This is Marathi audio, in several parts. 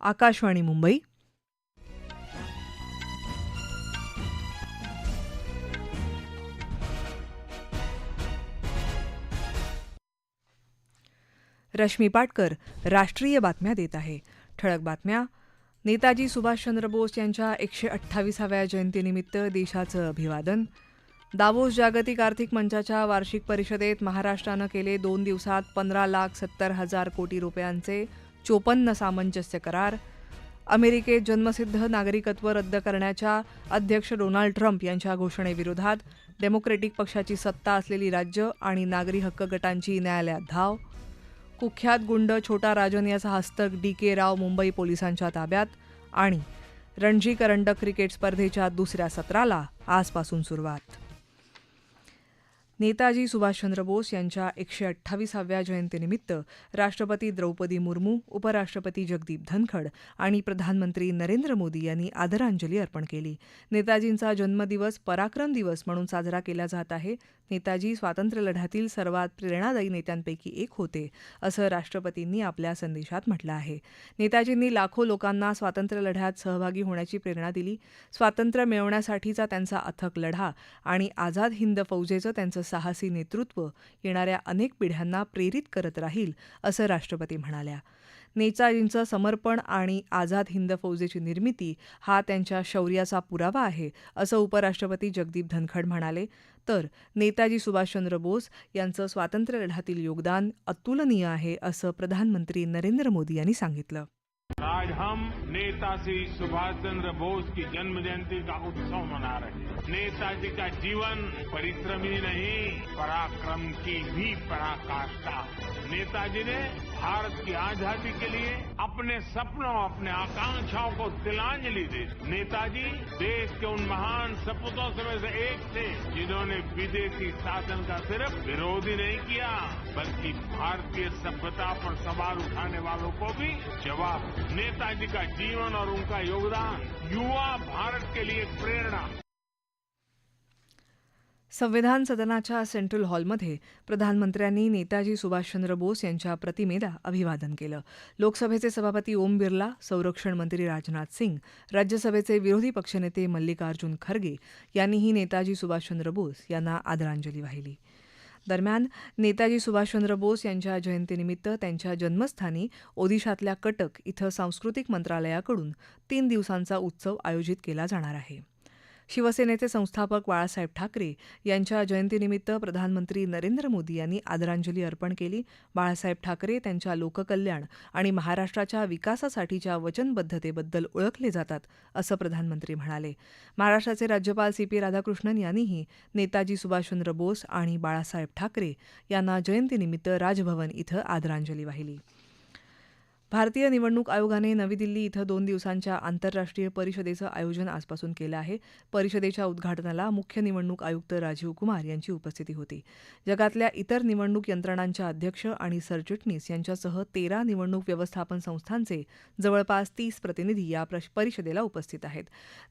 आकाशवाणी मुंबई. रश्मी पाटकर राष्ट्रीय बातम्या देत आहे. ठळक बातम्या. नेताजी सुभाषचंद्र बोस यांच्या एकशे अठ्ठावीसाव्या जयंतीनिमित्त देशाचं अभिवादन. दावोस जागतिक आर्थिक मंचाच्या वार्षिक परिषदेत महाराष्ट्रानं केले दोन दिवसात पंधरा लाख सत्तर हजार कोटी रुपयांचे चोपन्न सामंजस्य करार. अमेरिकेत जन्मसिद्ध नागरिकत्व रद्द करण्याच्या अध्यक्ष डोनाल्ड ट्रम्प यांच्या घोषणेविरोधात डेमोक्रेटिक पक्षाची सत्ता असलेली राज्य आणि नागरी हक्क गटांची न्यायालयात धाव. कुख्यात गुंड छोटा राजन याचा हस्तक डी के राव मुंबई पोलिसांच्या ताब्यात आणि रणजी करंडक क्रिकेट स्पर्धेच्या दुसऱ्या सत्राला आजपासून सुरुवात. नेताजी सुभाषचंद्र बोस यांच्या एकशे अठ्ठावीसाव्या जयंतीनिमित्त राष्ट्रपती द्रौपदी मुर्मू उपराष्ट्रपती जगदीप धनखड आणि प्रधानमंत्री नरेंद्र मोदी यांनी आदरांजली अर्पण केली. नेताजींचा जन्मदिवस पराक्रम दिवस म्हणून साजरा केला जात आहे. नेताजी स्वातंत्र्यलढ्यातील सर्वात प्रेरणादायी नेत्यांपैकी एक होते असं राष्ट्रपतींनी आपल्या संदेशात म्हटलं आहे. नेताजींनी लाखो लोकांना स्वातंत्र्यलढ्यात सहभागी होण्याची प्रेरणा दिली. स्वातंत्र्य मिळवण्यासाठीचा त्यांचा अथक लढा आणि आझाद हिंद फौजेचं त्यांचं साहसी नेतृत्व येणाऱ्या अनेक पिढ्यांना प्रेरित करत राहील असं राष्ट्रपती म्हणाल्या. नेताजींचं समर्पण आणि आझाद हिंद फौजेची निर्मिती हा त्यांच्या शौर्याचा पुरावा आहे असं उपराष्ट्रपती जगदीप धनखड म्हणाले. तर नेताजी सुभाषचंद्र बोस यांचं स्वातंत्र्यलढ्यातील योगदान अतुलनीय आहे असं प्रधानमंत्री नरेंद्र मोदी यांनी सांगितलं. आज हम नेताजी सुभाष चंद्र बोस की जन्म जयंती का उत्सव मना रहे हैं। नेताजी का जीवन परिश्रमी नहीं पराक्रम की भी पराकाष्ठा। नेताजी ने भारत की आज़ादी के लिए अपने सपनों, अपने आकांक्षाओं को तिलांजलि दी। नेताजी, देश के उन महान सपूतों में से एक थे, जिन्होंने विदेशी शासन का सिर्फ़ विरोध ही नहीं किया, बल्कि भारतीय सभ्यता पर सवाल उठाने वालों को भी जवाब। नेताजी का जीवन और उनका योगदान युवा भारत के लिए प्रेरणा। संविधान सदनाच्या सेंट्रल हॉलमध्ये प्रधानमंत्र्यांनी नेताजी सुभाषचंद्र बोस यांच्या प्रतिमेला अभिवादन केलं. लोकसभेचे सभापती ओम बिर्ला संरक्षण मंत्री राजनाथ सिंग राज्यसभेचे विरोधी पक्षनेते मल्लिकार्जुन खरगे यांनीही नेताजी सुभाषचंद्र बोस यांना आदरांजली वाहिली. दरम्यान नेताजी सुभाषचंद्र बोस यांच्या जयंतीनिमित्त त्यांच्या जन्मस्थानी ओदिशातल्या कटक इथं सांस्कृतिक मंत्रालयाकडून तीन दिवसांचा उत्सव आयोजित केला जाणार आहे. शिवसेनेचे संस्थापक बाळासाहेब ठाकरे यांच्या जयंतीनिमित्त प्रधानमंत्री नरेंद्र मोदी यांनी आदरांजली अर्पण केली. बाळासाहेब ठाकरे त्यांच्या लोककल्याण आणि महाराष्ट्राच्या विकासासाठीच्या वचनबद्धतेबद्दल ओळखले जातात असं प्रधानमंत्री म्हणाले. महाराष्ट्राचे राज्यपाल सी पी राधाकृष्णन यांनीही नेताजी सुभाषचंद्र बोस आणि बाळासाहेब ठाकरे यांना जयंतीनिमित्त राजभवन इथं आदरांजली वाहिली. भारतीय निवडणूक आयोगाने नवी दिल्ली इथं दोन दिवसांच्या आंतरराष्ट्रीय परिषदेचं आयोजन आजपासून केलं आहे. परिषदेच्या उद्घाटनाला मुख्य निवडणूक आयुक्त राजीव कुमार यांची उपस्थिती होती. जगातल्या इतर निवडणूक यंत्रणांच्या अध्यक्ष आणि सरचिटणीस यांच्यासह तेरा निवडणूक व्यवस्थापन संस्थांचे जवळपास तीस प्रतिनिधी या परिषदेला उपस्थित आहेत.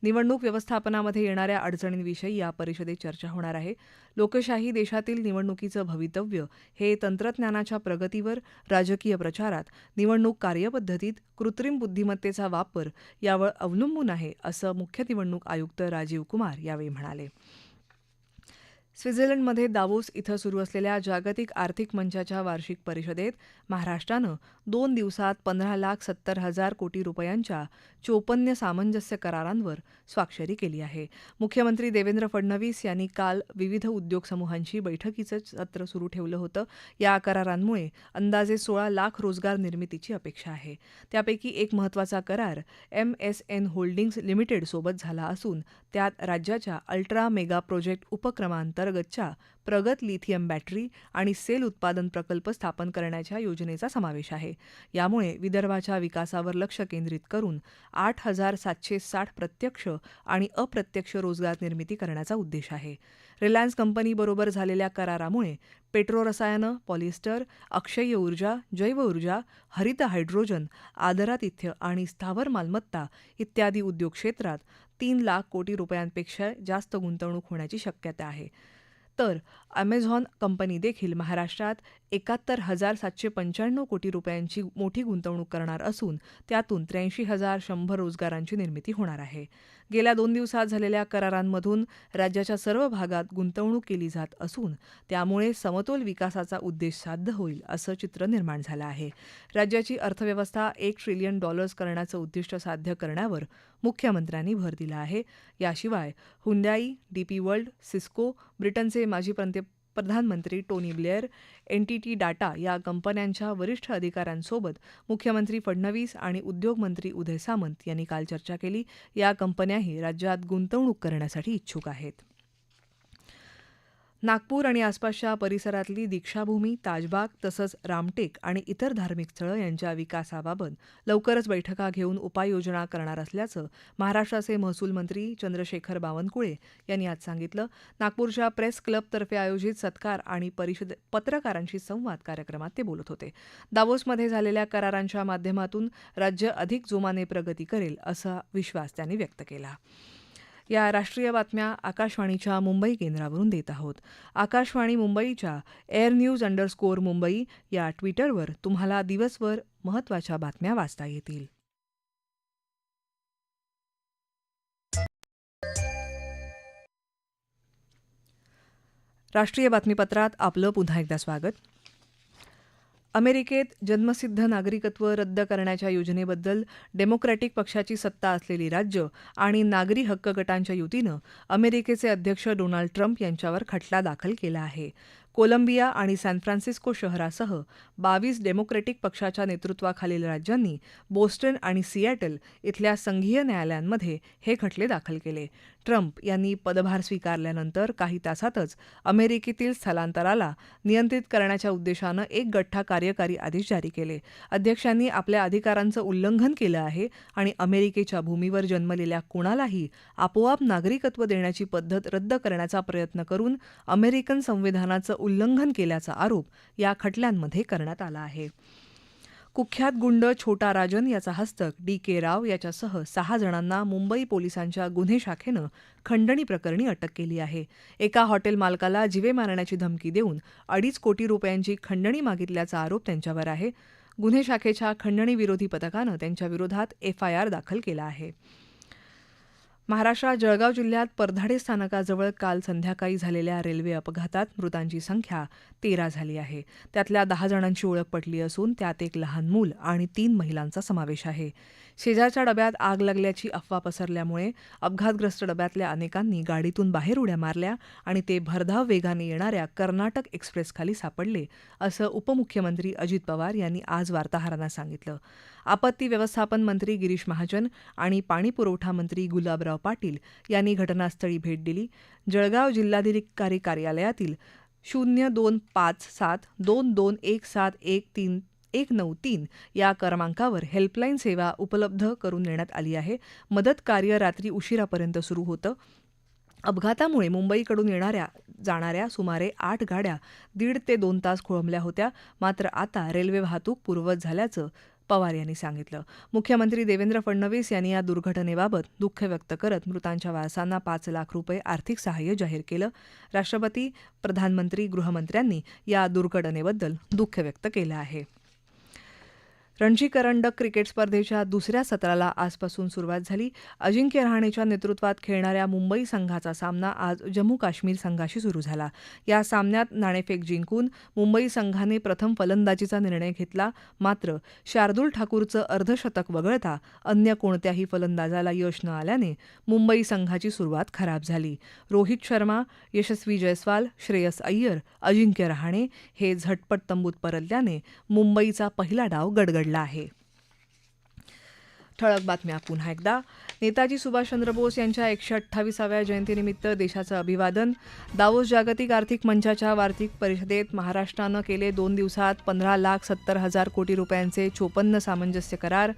निवडणूक व्यवस्थापनामध्ये येणाऱ्या अडचणींविषयी या परिषदेत चर्चा होणार आहे. लोकशाही देशातील निवडणुकीचं भवितव्य हे तंत्रज्ञानाच्या प्रगतीवर राजकीय प्रचारात निवडणूक कार्यपद्धतीत कृत्रिम बुद्धिमत्तेचा वापर यावर अवलंबून आहे असं मुख्य निवडणूक आयुक्त राजीव कुमार यावेळी म्हणाले. स्वित्झर्लंडमध्ये दावोस इथं सुरू असलेल्या जागतिक आर्थिक मंचाच्या वार्षिक परिषदेत महाराष्ट्रानं दोन दिवसात पंधरा लाख सत्तर हजार कोटी रुपयांच्या चोपन्न सामंजस्य करारांवर स्वाक्षरी केली आहे. मुख्यमंत्री देवेंद्र फडणवीस यांनी काल विविध उद्योग समूहांशी बैठकीचं सत्र सुरू ठेवलं होतं. या करारांमुळे अंदाजे सोळा लाख रोजगार निर्मितीची अपेक्षा आहे. त्यापैकी एक महत्त्वाचा करार एम एस एन होल्डिंग्ज लिमिटेडसोबत झाला असून त्यात राज्याच्या अल्ट्रा मेगा प्रोजेक्ट उपक्रमांतर अंतर्गतच्या प्रगत लिथियम बॅटरी आणि सेल उत्पादन प्रकल्प स्थापन करण्याच्या योजनेचा समावेश आहे. यामुळे विदर्भाच्या विकासावर लक्ष केंद्रित करून आठ हजार सातशे साठ प्रत्यक्ष आणि अप्रत्यक्ष रोजगार निर्मिती करण्याचा उद्देश आहे. रिलायन्स कंपनीबरोबर झालेल्या करारामुळे पेट्रोरसायनं पॉलिस्टर अक्षय्य ऊर्जा जैव ऊर्जा हरित हायड्रोजन आदरातिथ्य आणि स्थावर मालमत्ता इत्यादी उद्योग क्षेत्रात तीन लाख कोटी रुपयांपेक्षा जास्त गुंतवणूक होण्याची शक्यता आहे. तर अमेझॉन कंपनी देखील महाराष्ट्रात एकाहत्तर हजार सातशे पंच्याण्णव कोटी रुपयांची मोठी गुंतवणूक करणार असून त्यातून त्र्याऐंशी हजार शंभर रोजगारांची निर्मिती होणार आहे. गेल्या दोन दिवसात झालेल्या करारांमधून राज्याच्या सर्व भागात गुंतवणूक केली जात असून त्यामुळे समतोल विकासाचा उद्देश साध्य होईल असं चित्र निर्माण झालं आहे. राज्याची अर्थव्यवस्था एक ट्रिलियन डॉलर्स करण्याचं उद्दिष्ट साध्य करण्यावर मुख्यमंत्र्यांनी भर दिला आहे. याशिवाय हुंडाई डीपी वर्ल्ड सिस्को ब्रिटनचे माजी पंत प्रधानमंत्री Tony Blair N T T Data या कंपन्यांच्या वरिष्ठ अधिकाऱ्यांसोबत मुख्यमंत्री फडणवीस आणि उद्योगमंत्री उदय सामंत यांनी काल चर्चा केली. या कंपन्याही राज्यात गुंतवणूक करण्यासाठी इच्छुक आहेत. नागपूर आणि आसपासच्या परिसरातली दीक्षाभूमी ताजबाग तसंच रामटेक आणि इतर धार्मिक स्थळं यांच्या विकासाबाबत लवकरच बैठका घेऊन उपाययोजना करणार असल्याचं महाराष्ट्राचे महसूल मंत्री चंद्रशेखर बावनकुळे यांनी आज सांगितलं. नागपूरच्या प्रेस क्लबतर्फे आयोजित सत्कार आणि परिषद पत्रकारांशी संवाद कार्यक्रमात ते बोलत होते. दावोसमध्ये झालेल्या करारांच्या माध्यमातून राज्य अधिक जोमाने प्रगती करेल असा विश्वास त्यांनी व्यक्त केला. या राष्ट्रीय बातम्या आकाशवाणीच्या मुंबई केंद्रावरून देत आहोत. आकाशवाणी मुंबईच्या एअर न्यूज अंडरस्कोअर मुंबई या ट्विटरवर तुम्हाला दिवसभर महत्त्वाच्या बातम्या वाचता येतील. राष्ट्रीय बातमीपत्रात आपलं पुन्हा एकदा स्वागत. अमेरिकेत जन्मसिद्ध नागरिकत्व रद्द करण्याच्या योजनेबद्दल डेमोक्रॅटिक पक्षाची सत्ता असलेली राज्य आणि नागरी हक्क गटांच्या युतीनं अमेरिकेचे अध्यक्ष डोनाल्ड ट्रम्प यांच्यावर खटला दाखल केला आहे. कोलंबिया आणि सॅन फ्रान्सिस्को शहरासह बावीस डेमोक्रेटिक पक्षाच्या नेतृत्वाखालील राज्यांनी बोस्टन आणि सिॲटल इथल्या संघीय न्यायालयांमध्ये हे खटले दाखल केले. ट्रम्प यांनी पदभार स्वीकारल्यानंतर काही तासातच अमेरिकेतील स्थलांतराला नियंत्रित करण्याच्या उद्देशानं एक गठ्ठा कार्यकारी आदेश जारी केले. अध्यक्षांनी आपल्या अधिकारांचं उल्लंघन केलं आहे आणि अमेरिकेच्या भूमीवर जन्मलेल्या कुणालाही आपोआप नागरिकत्व देण्याची पद्धत रद्द करण्याचा प्रयत्न करून अमेरिकन संविधानाचं उल्लंघन केल्याचा आरोप या खटल्यांमध्ये करण्यात आला आहे. कुख्यात गुंड छोटा राजन याचा हस्तक डी के राव याच्यासह सहा जणांना मुंबई पोलिसांच्या गुन्हे शाखेनं खंडणी प्रकरणी अटक केली आहे. एका हॉटेल मालकाला जिवे मारण्याची धमकी देऊन अडीच कोटी रुपयांची खंडणी मागितल्याचा आरोप त्यांच्यावर आहे. गुन्हे शाखेच्या खंडणी विरोधी पथकानं त्यांच्याविरोधात एफ आय एफआयआर दाखल केला आहे. महाराष्ट्रात जळगाव जिल्ह्यात परधाडे स्थानकाजवळ काल संध्याकाळी झालेल्या रेल्वे अपघातात मृतांची संख्या तेरा झाली आहे. त्यातल्या दहा जणांची ओळख पटली असून त्यात एक लहान मूल आणि तीन महिलांचा समावेश आहे. शेजारच्या डब्यात आग लागल्याची अफवा पसरल्यामुळे अपघातग्रस्त डब्यातल्या अनेकांनी गाडीतून बाहेर उड्या मारल्या आणि ते भरधाव वेगाने येणाऱ्या कर्नाटक एक्सप्रेसखाली सापडले असं उपमुख्यमंत्री अजित पवार यांनी आज वार्ताहरांना सांगितलं. आपत्ती व्यवस्थापन मंत्री गिरीश महाजन आणि पाणीपुरवठा मंत्री गुलाबराव पाटील यांनी घटनास्थळी भेट दिली. जळगाव जिल्हाधिकारी कार्यालयातील शून्य दोन पाच सात दोन दोन एक सात एक तीन एक नऊ तीन या क्रमांकावर हेल्पलाईन सेवा उपलब्ध करून देण्यात आली आहे. मदत कार्य रात्री उशिरापर्यंत सुरू होतं. अपघातामुळे मुंबईकडून येणाऱ्या जाणाऱ्या सुमारे आठ गाड्या दीड ते दोन तास खोळंबल्या होत्या. मात्र आता रेल्वे वाहतूक पूर्ववत झाल्याचं पवार यांनी सांगितलं. मुख्यमंत्री देवेंद्र फडणवीस यांनी या दुर्घटनेबाबत दुःख व्यक्त करत मृतांच्या वारसांना पाच लाख रुपये आर्थिक सहाय्य जाहीर केलं. राष्ट्रपती प्रधानमंत्री गृहमंत्र्यांनी या दुर्घटनेबद्दल दुःख व्यक्त केलं आहे. रणजी करंडक क्रिकेट स्पर्धेच्या दुसऱ्या सत्राला आजपासून सुरुवात झाली. अजिंक्य रहाणेच्या नेतृत्वात खेळणाऱ्या मुंबई संघाचा सामना आज जम्मू काश्मीर संघाशी सुरू झाला. या सामन्यात नाणेफेक जिंकून मुंबई संघाने प्रथम फलंदाजीचा निर्णय घेतला. मात्र शार्दूल ठाकूरचं अर्धशतक वगळता अन्य कोणत्याही फलंदाजाला यश न आल्याने मुंबई संघाची सुरुवात खराब झाली. रोहित शर्मा यशस्वी जयस्वाल श्रेयस अय्यर अजिंक्य रहाणे हे झटपट तंबूत परतल्याने मुंबईचा पहिला डाव गडगड गडगडला आहे. ठळक बातम्या पुन्हा एकदा. नेताजी सुभाषचंद्र बोस यांच्या एकशे अठ्ठावीसाव्या जयंतीनिमित्त देशाचं अभिवादन. दावोस जागतिक आर्थिक मंचाच्या वार्षिक परिषदेत महाराष्ट्रानं केले दोन दिवसात पंधरा लाख सत्तर हजार कोटी रुपयांचे चोपन्न सामंजस्य करार.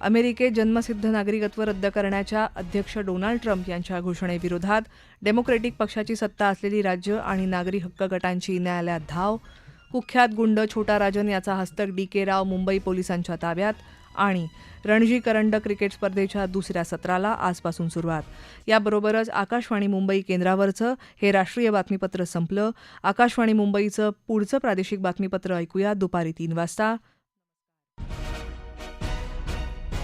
अमेरिकेत जन्मसिद्ध नागरिकत्व रद्द करण्याच्या अध्यक्ष डोनाल्ड ट्रम्प यांच्या घोषणेविरोधात डेमोक्रेटिक पक्षाची सत्ता असलेली राज्य आणि नागरी हक्क गटांची न्यायालयात धाव. कुख्यात गुंड छोटा राजन याचा हस्तक डी के राव मुंबई पोलिसांच्या ताब्यात आणि रणजी करंडक क्रिकेट स्पर्धेच्या दुसऱ्या सत्राला आजपासून सुरुवात. याबरोबरच आकाशवाणी मुंबई केंद्रावरचं हे राष्ट्रीय बातमीपत्र संपलं. आकाशवाणी मुंबईचं पुढचं प्रादेशिक बातमीपत्र ऐकूया दुपारी तीन वाजता.